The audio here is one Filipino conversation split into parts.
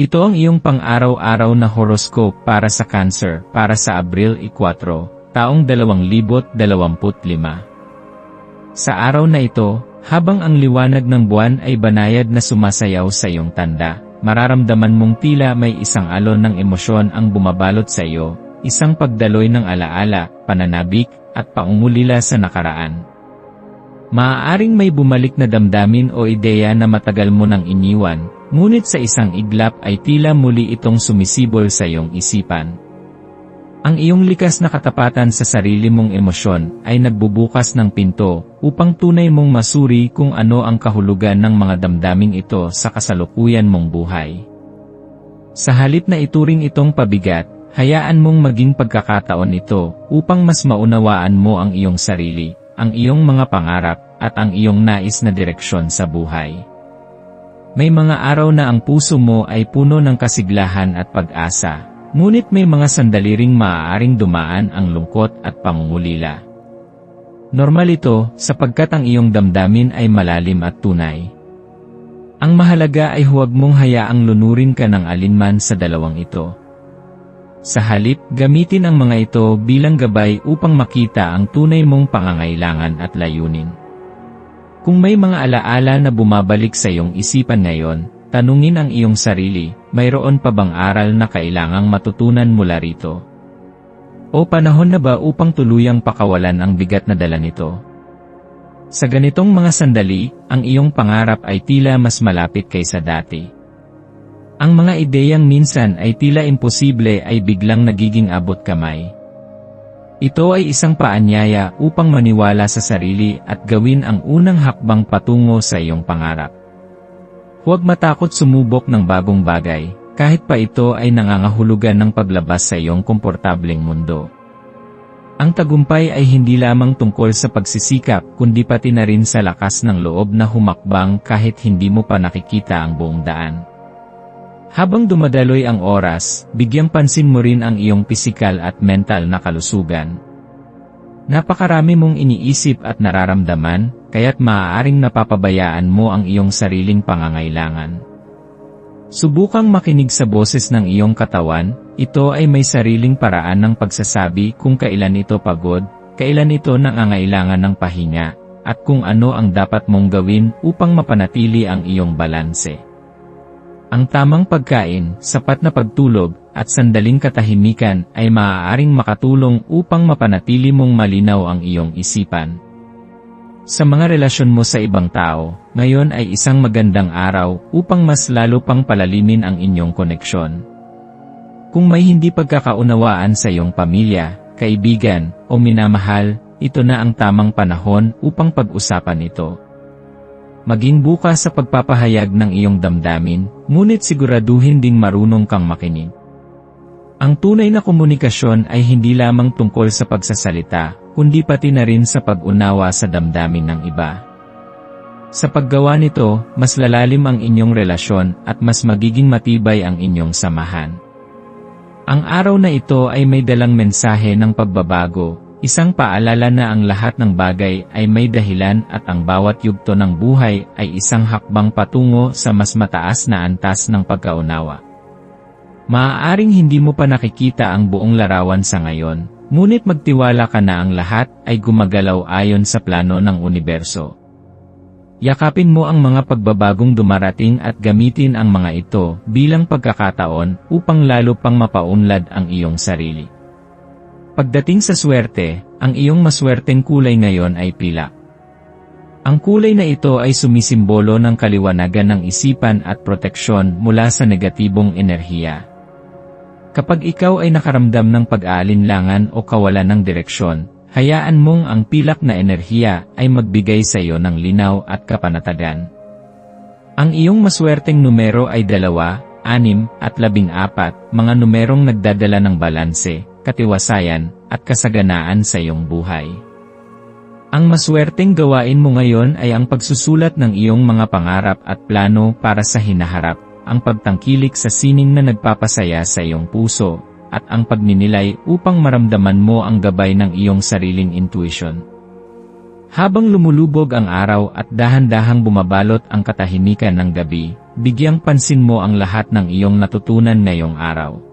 Ito ang iyong pang-araw-araw na horoscope para sa Cancer para sa Abril 4, taong 2025. Sa araw na ito, habang ang liwanag ng buwan ay banayad na sumasayaw sa iyong tanda, mararamdaman mong tila may isang alon ng emosyon ang bumabalot sa iyo, isang pagdaloy ng alaala, pananabik, at paungulila sa nakaraan. Maaaring may bumalik na damdamin o ideya na matagal mo nang iniwan, Ngunit sa isang iglap ay tila muli itong sumisibol sa iyong isipan. Ang iyong likas na katapatan sa sarili mong emosyon ay nagbubukas ng pinto upang tunay mong masuri kung ano ang kahulugan ng mga damdaming ito sa kasalukuyan mong buhay. Sa halip na ituring itong pabigat, hayaan mong maging pagkakataon ito upang mas maunawaan mo ang iyong sarili, ang iyong mga pangarap, at ang iyong nais na direksyon sa buhay. May mga araw na ang puso mo ay puno ng kasiglahan at pag-asa, ngunit may mga sandali ring maaaring dumaan ang lungkot at pangungulila. Normal ito sapagkat ang iyong damdamin ay malalim at tunay. Ang mahalaga ay huwag mong hayaang lunurin ka ng alinman sa dalawang ito. Sa halip, gamitin ang mga ito bilang gabay upang makita ang tunay mong pangangailangan at layunin. Kung may mga alaala na bumabalik sa iyong isipan ngayon, tanungin ang iyong sarili, mayroon pa bang aral na kailangang matutunan mula rito? O panahon na ba upang tuluyang pakawalan ang bigat na dala nito? Sa ganitong mga sandali, ang iyong pangarap ay tila mas malapit kaysa dati. Ang mga ideyang minsan ay tila imposible ay biglang nagiging abot kamay. Ito ay isang paanyaya upang maniwala sa sarili at gawin ang unang hakbang patungo sa iyong pangarap. Huwag matakot sumubok ng bagong bagay, kahit pa ito ay nangangahulugan ng paglabas sa iyong komportableng mundo. Ang tagumpay ay hindi lamang tungkol sa pagsisikap kundi pati na rin sa lakas ng loob na humakbang kahit hindi mo pa nakikita ang buong daan. Habang dumadaloy ang oras, bigyang pansin mo rin ang iyong pisikal at mental na kalusugan. Napakarami mong iniisip at nararamdaman, kaya't maaaring napapabayaan mo ang iyong sariling pangangailangan. Subukang makinig sa boses ng iyong katawan, ito ay may sariling paraan ng pagsasabi kung kailan ito pagod, kailan ito nangangailangan ng pahinga, at kung ano ang dapat mong gawin upang mapanatili ang iyong balanse. Ang tamang pagkain, sapat na pagtulog, at sandaling katahimikan ay maaaring makatulong upang mapanatili mong malinaw ang iyong isipan. Sa mga relasyon mo sa ibang tao, ngayon ay isang magandang araw upang mas lalo pang palalimin ang inyong koneksyon. Kung may hindi pagkakaunawaan sa iyong pamilya, kaibigan, o minamahal, ito na ang tamang panahon upang pag-usapan ito. Maging bukas sa pagpapahayag ng iyong damdamin, ngunit siguraduhin ding marunong kang makinig. Ang tunay na komunikasyon ay hindi lamang tungkol sa pagsasalita, kundi pati na rin sa pag-unawa sa damdamin ng iba. Sa paggawa nito, mas lalalim ang inyong relasyon at mas magiging matibay ang inyong samahan. Ang araw na ito ay may dalang mensahe ng pagbabago, Isang paalala na ang lahat ng bagay ay may dahilan at ang bawat yugto ng buhay ay isang hakbang patungo sa mas mataas na antas ng pagkaunawa. Maaaring hindi mo pa nakikita ang buong larawan sa ngayon, ngunit magtiwala ka na ang lahat ay gumagalaw ayon sa plano ng universo. Yakapin mo ang mga pagbabagong dumarating at gamitin ang mga ito bilang pagkakataon upang lalo pang mapaunlad ang iyong sarili. Pagdating sa swerte, ang iyong maswerteng kulay ngayon ay pila. Ang kulay na ito ay sumisimbolo ng kaliwanagan ng isipan at proteksyon mula sa negatibong enerhiya. Kapag ikaw ay nakaramdam ng pag-aalinlangan o kawalan ng direksyon, hayaan mong ang pilak na enerhiya ay magbigay sa iyo ng linaw at kapanatagan. Ang iyong maswerteng numero ay dalawa, anim, at labing apat, mga numerong nagdadala ng balanse, katiwasayan, at kasaganaan sa iyong buhay. Ang maswerteng gawain mo ngayon ay ang pagsusulat ng iyong mga pangarap at plano para sa hinaharap, ang pagtangkilik sa sining na nagpapasaya sa iyong puso, at ang pagninilay upang maramdaman mo ang gabay ng iyong sariling intuition. Habang lumulubog ang araw at dahan-dahang bumabalot ang katahimikan ng gabi, bigyang pansin mo ang lahat ng iyong natutunan ngayong araw.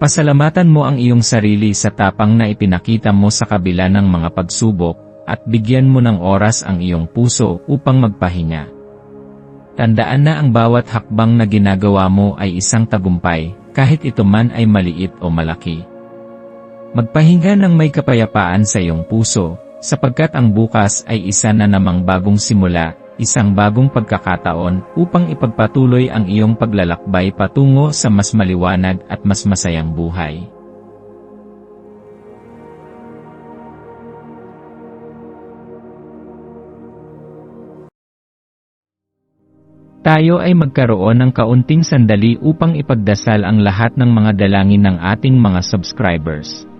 Pasalamatan mo ang iyong sarili sa tapang na ipinakita mo sa kabila ng mga pagsubok, at bigyan mo ng oras ang iyong puso upang magpahinga. Tandaan na ang bawat hakbang na ginagawa mo ay isang tagumpay, kahit ito man ay maliit o malaki. Magpahinga ng may kapayapaan sa iyong puso, sapagkat ang bukas ay isa na namang bagong simula, isang bagong pagkakataon upang ipagpatuloy ang iyong paglalakbay patungo sa mas maliwanag at mas masayang buhay. Tayo ay magkaroon ng kaunting sandali upang ipagdasal ang lahat ng mga dalangin ng ating mga subscribers,